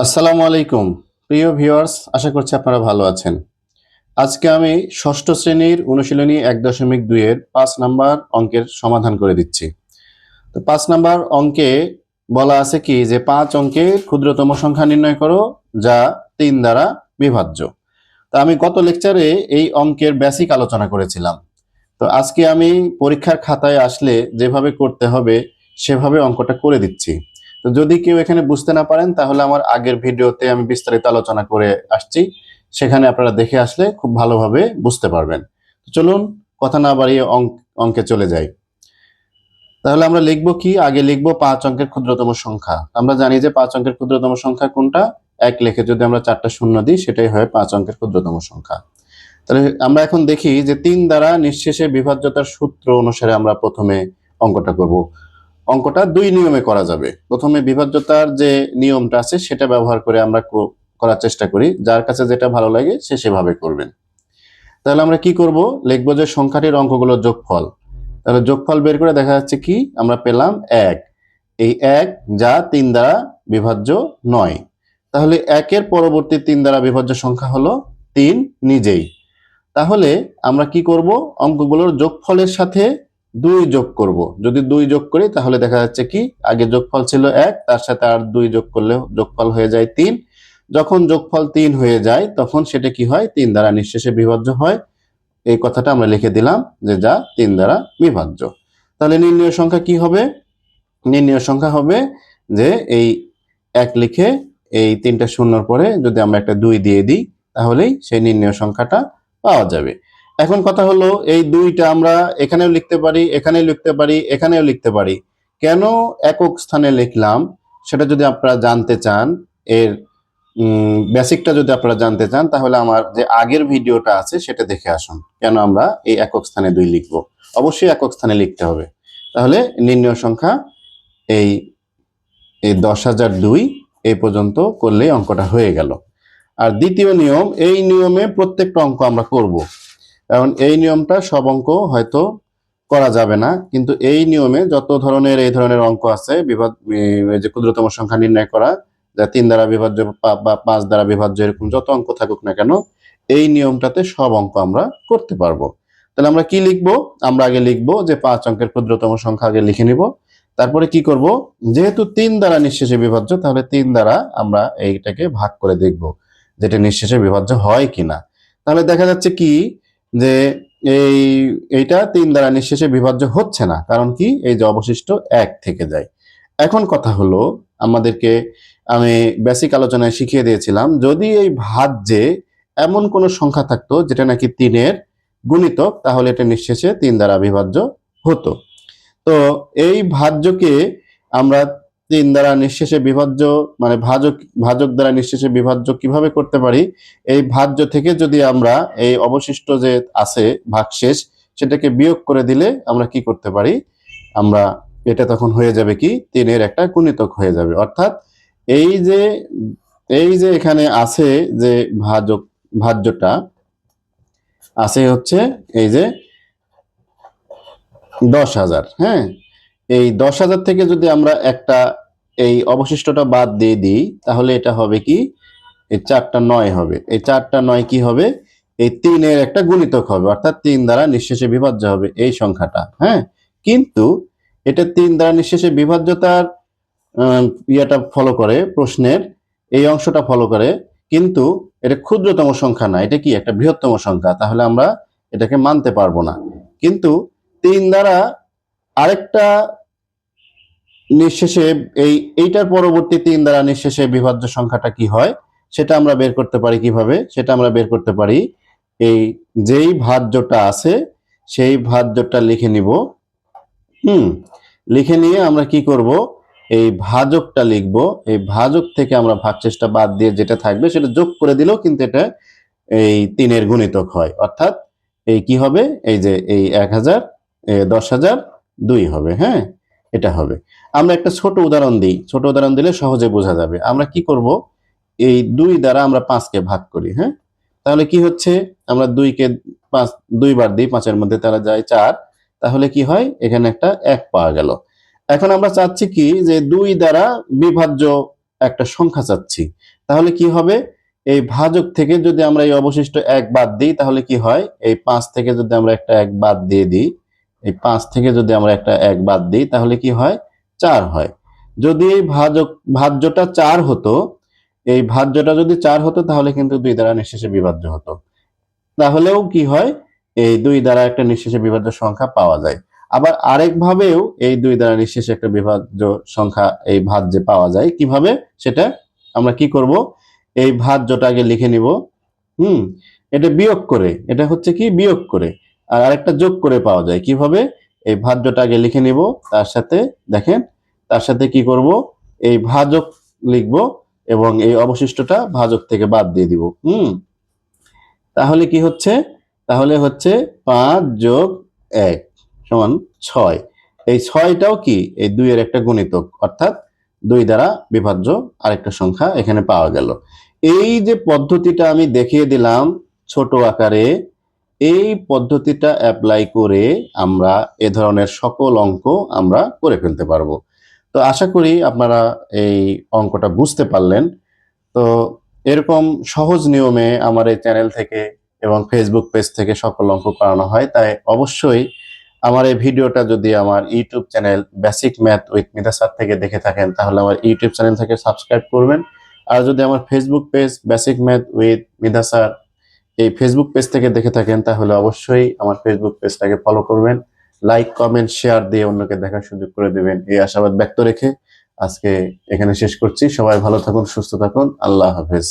আসসালামু আলাইকুম। প্রিয় ভিউয়ার্স, আশা করছি আপনারা ভালো আছেন। আজকে আমি ষষ্ঠ শ্রেণির অনুশীলনী এক দশমিক দুইয়ের পাঁচ নাম্বার অঙ্কের সমাধান করে দিচ্ছি। তো পাঁচ নাম্বার অঙ্কে বলা আছে কি যে, পাঁচ অঙ্কের ক্ষুদ্রতম সংখ্যা নির্ণয় করো, যা তিন দ্বারা বিভাজ্য। তো আমি গত লেকচারে এই অঙ্কের বেসিক আলোচনা করেছিলাম। তো আজকে আমি পরীক্ষার খাতায় আসলে যেভাবে করতে হবে, সেভাবে অঙ্কটা করে দিচ্ছি। তো যদি কেউ এখানে বুঝতে না পারেন, তাহলে আমার আগের ভিডিওতে আমি বিস্তারিত আলোচনা করে আসছি। সেখানে আপনারা দেখে আসলে খুব ভালোভাবে বুঝতে পারবেন। চলুন কথা না বাড়িয়ে অঙ্ক অঙ্কে চলে যাই। তাহলে আমরা লিখব কি? আগে লিখব পাঁচ অঙ্কের ক্ষুদ্রতম সংখ্যা। আমরা জানি যে পাঁচ অঙ্কের ক্ষুদ্রতম সংখ্যা কোনটা? এক লেখে যদি আমরা চারটা শূন্য দিই, সেটাই হয় পাঁচ অঙ্কের ক্ষুদ্রতম সংখ্যা। তাহলে আমরা এখন দেখি যে তিন দ্বারা নিঃশেষে বিভাজ্যতার সূত্র অনুসারে আমরা প্রথমে অঙ্কটা করব। অঙ্কটা দুই নিয়মে করা যাবে। প্রথমে বিভাজ্যতার যে নিয়মটা আছে, সেটা ব্যবহার করে আমরা করার চেষ্টা করি। যার কাছে যেটা ভালো লাগে, সে সেভাবে করবেন। তাহলে আমরা কি করব? লিখব যে সংখ্যাটির অঙ্কগুলোর যোগফল। তাহলে যোগফল বের করে দেখা যাচ্ছে কি? আমরা পেলাম এক। এই এক যা তিন দ্বারা বিভাজ্য নয়। তাহলে একের পরবর্তী তিন দ্বারা বিভাজ্য সংখ্যা হলো তিন নিজেই। তাহলে আমরা কি করব? অঙ্কগুলোর যোগফলের সাথে দুই যোগ করব। যদি দুই যোগ করি, তাহলে দেখা যাচ্ছে কি? আগে যোগফল ছিল এক, তার সাথে আর দুই যোগ করলে যোগফল হয়ে যায় তিন। যখন যোগফল তিন হয়ে যায়, তখন সেটা কি হয়? তিন দ্বারা নিঃশেষে বিভাজ্য হয়। এই কথাটা আমরা লিখে দিলাম যে যা তিন দ্বারা বিভাজ্য। তাহলে নির্ণয় সংখ্যা কি হবে? নির্ণয় সংখ্যা হবে যে এই এক লিখে এই তিনটা শূন্যর পরে যদি আমরা একটা দুই দিয়ে দিই, তাহলেই সেই নির্ণয় সংখ্যাটা পাওয়া যাবে। এখন কথা হলো, এই দুইটা আমরা এখানেও লিখতে পারি, এখানেও লিখতে পারি, এখানেও লিখতে পারি। কেন একক স্থানে লিখলাম? সেটা যদি আপনারা জানতে চান, এর বেসিকটা যদি আপনারা জানতে চান, তাহলে আমার যে আগের ভিডিওটা আছে, সেটা দেখে আসুন। কেন আমরা এই একক স্থানে দুই লিখব? অবশ্যই একক স্থানে লিখতে হবে। তাহলে নির্ণয় সংখ্যা, এই এই দশ হাজার দুই এই পর্যন্ত করলেই অঙ্কটা হয়ে গেল। আর দ্বিতীয় নিয়ম, এই নিয়মে প্রত্যেকটা অঙ্ক আমরা করব। কারণ এই নিয়মটা সব অঙ্ক হয়তো করা যাবে না। কিন্তু এই নিয়মে যত ধরনের, এই ধরনের অঙ্ক আছে, বিভাগ যে ক্ষুদ্রতম সংখ্যা নির্ণয় করা, যা তিন দ্বারা বিভাজ্য বা পাঁচ দ্বারা বিভাজ্য, এরকম যত অঙ্ক থাকুক না কেন, এই নিয়মটাতে সব অঙ্ক আমরা করতে পারব। তাহলে আমরা কি লিখব? আমরা আগে লিখব যে পাঁচ অঙ্কের ক্ষুদ্রতম সংখ্যা আগে লিখে নিব। তারপরে কি করব? যেহেতু তিন দ্বারা নিঃশেষে বিভাজ্য, তাহলে তিন দ্বারা আমরা এইটাকে ভাগ করে দেখব যেটা নিঃশেষে বিভাজ্য হয় কিনা। তাহলে দেখা যাচ্ছে কি যে এই, এইটা তিন দ্বারা নিঃশেষে বিভাজ্য হচ্ছে না। কারণ কি? এই যে অবশিষ্ট এক থেকে যায়। এখন কথা হলো, আমাদেরকে আমি বেসিক আলোচনায় শিখিয়ে দিয়েছিলাম, যদি এই ভাজ্যে এমন কোনো সংখ্যা থাকতো যেটা নাকি তিনের গুণিতক, তাহলে এটা নিঃশেষে তিন দ্বারা বিভাজ্য হতো। তো এই ভাজ্যকে আমরা তিন দ্বারা নিঃশেষে বিভাজ্য মানে ভাজক ভাজক দ্বারা নিঃশেষে বিভাজ্য কীভাবে করতে পারি? এই ভাজ্য থেকে যদি আমরা এই অবশিষ্ট যে আছে, ভাগশেষ, সেটাকে বিয়োগ করে দিলে আমরা কি করতে পারি? আমরা, এটা তখন হয়ে যাবে কি? তিনের একটা গুণিতক হয়ে যাবে। অর্থাৎ এই যে এই যে এখানে আছে যে ভাজক, ভাজ্যটা, আছে হচ্ছে এই যে দশ হাজার হ্যাঁ? এই দশ হাজার থেকে যদি আমরা একটা এই অবশিষ্টটা বাদ দিয়ে দিই, তাহলে এটা হবে কি? এই চারটা নয় হবে। এই চারটা নয় কি হবে? এই তিনের একটা গুণিতক হবে, অর্থাৎ তিন দ্বারা নিঃশেষে বিভাজ্য হবে এই সংখ্যাটা হ্যাঁ? কিন্তু এটা তিন দ্বারা নিঃশেষে বিভাজ্যতার ইয়েটা ফলো করে, প্রশ্নের এই অংশটা ফলো করে, কিন্তু এটা ক্ষুদ্রতম সংখ্যা না, এটা কি একটা বৃহত্তম সংখ্যা, তাহলে আমরা এটাকে মানতে পারব না। কিন্তু তিন দ্বারা আরেকটা নিঃশেষে এই, এইটার পরবর্তী তিন দ্বারা নিঃশেষে বিভাজ্য সংখ্যাটা কি হয়? সেটা আমরা বের করতে পারি কীভাবে? সেটা আমরা বের করতে পারি এই যেই ভাজ্যটা আছে, সেই ভাজ্যটা লিখে নিব। হুম, লিখে নিয়ে আমরা কি করব? এই ভাজকটা লিখব। এই ভাজক থেকে আমরা ভাগশেষটা বাদ দিয়ে যেটা থাকবে সেটা যোগ করে দিলেও কিন্তু এটা এই তিনের গুণিতক হয়। অর্থাৎ এই কি হবে? এই যে এই এক হাজার দশ হাজার, দুই হবে হ্যাঁ? এটা হবে। আমরা একটা ছোট উদাহরণ দিই। ছোট উদাহরণ দিলে সহজে বোঝা যাবে। আমরা কি করব? এই দুই দ্বারা আমরা পাঁচকে ভাগ করি হ্যাঁ? তাহলে কি হচ্ছে? আমরা দুইকে পাঁচ দুইবার দিই, পাঁচের মধ্যে তাহলে যায় চার। তাহলে কি হয়? এখানে একটা এক পাওয়া গেল। এখন আমরা চাচ্ছি কি? যে দুই দ্বারা বিভাজ্য একটা সংখ্যা চাচ্ছি। তাহলে কি হবে? এই ভাজক থেকে যদি আমরা এই অবশিষ্ট এক বাদ দিই, তাহলে কি হয়? এই পাঁচ থেকে যদি আমরা একটা এক বাদ দিয়ে দিই এই পাঁচ থেকে যদি আমরা একটা এক বাদ দিই, তাহলে কি হয়? চার হয়। যদি এই ভাজক, ভাজ্যটা চার হতো, এই ভাজ্যটা যদি চার হতো, তাহলে কিন্তু দুই দ্বারা নিঃশেষে বিভাজ্য হতো। তাহলেও কি হয়? এই দুই দ্বারা একটা নিঃশেষে বিভাজ্য সংখ্যা পাওয়া যায়। আবার আরেক ভাবেও এই দুই দ্বারা নিঃশেষে একটা বিভাজ্য সংখ্যা এই ভাজ্যে পাওয়া যায়। কীভাবে? সেটা আমরা কি করব? এই ভাজ্যটা আগে লিখে নিব। হুম, এটা বিয়োগ করে। এটা হচ্ছে কি? বিয়োগ করে। আর আরেকটা যোগ করে পাওয়া যায়। কীভাবে? এই ভাজ্যটা আগে লিখে নিব, তার সাথে দেখেন, তার সাথে কি করব? এই ভাজক লিখব এবং এই অবশিষ্টটা ভাজক থেকে বাদ দিয়ে দিব। হুম? তাহলে কি হচ্ছে? তাহলে হচ্ছে পাঁচ যোগ এক সমান ছয়। এই ছয়টাও কি? এই দুইয়ের একটা গুণিতক, অর্থাৎ দুই দ্বারা বিভাজ্য আরেকটা সংখ্যা এখানে পাওয়া গেল। এই যে পদ্ধতিটা আমি দেখিয়ে দিলাম ছোট আকারে এই পদ্ধতিটা অ্যাপ্লাই করে আমরা এ ধরনের সকল অঙ্ক আমরা করে ফেলতে পারব। তো আশা করি আপনারা এই অঙ্কটা বুঝতে পারলেন। তো এরকম সহজ নিয়মে আমার এই চ্যানেল থেকে এবং ফেসবুক পেজ থেকে সকল অঙ্ক করানো হয়, তাই অবশ্যই আমার এই ভিডিওটা যদি আমার YouTube channel basic math with Mita sir থেকে দেখে থাকেন, তাহলে আমার ইউটিউব চ্যানেল থেকে সাবস্ক্রাইব করবেন। আর যদি আমার Facebook page basic math with Mita sir এই ফেসবুক পেজ থেকে দেখে থাকেন, তাহলে অবশ্যই আমার ফেসবুক পেজটাকে ফলো করবেন। লাইক কমেন্ট শেয়ার দিয়ে অন্যকে দেখার সুযোগ করে দেবেন। এই আশাবাদ ব্যক্ত রেখে আজকে এখানে শেষ করছি। সবাই ভালো থাকুন, সুস্থ থাকুন। আল্লাহ হাফেজ।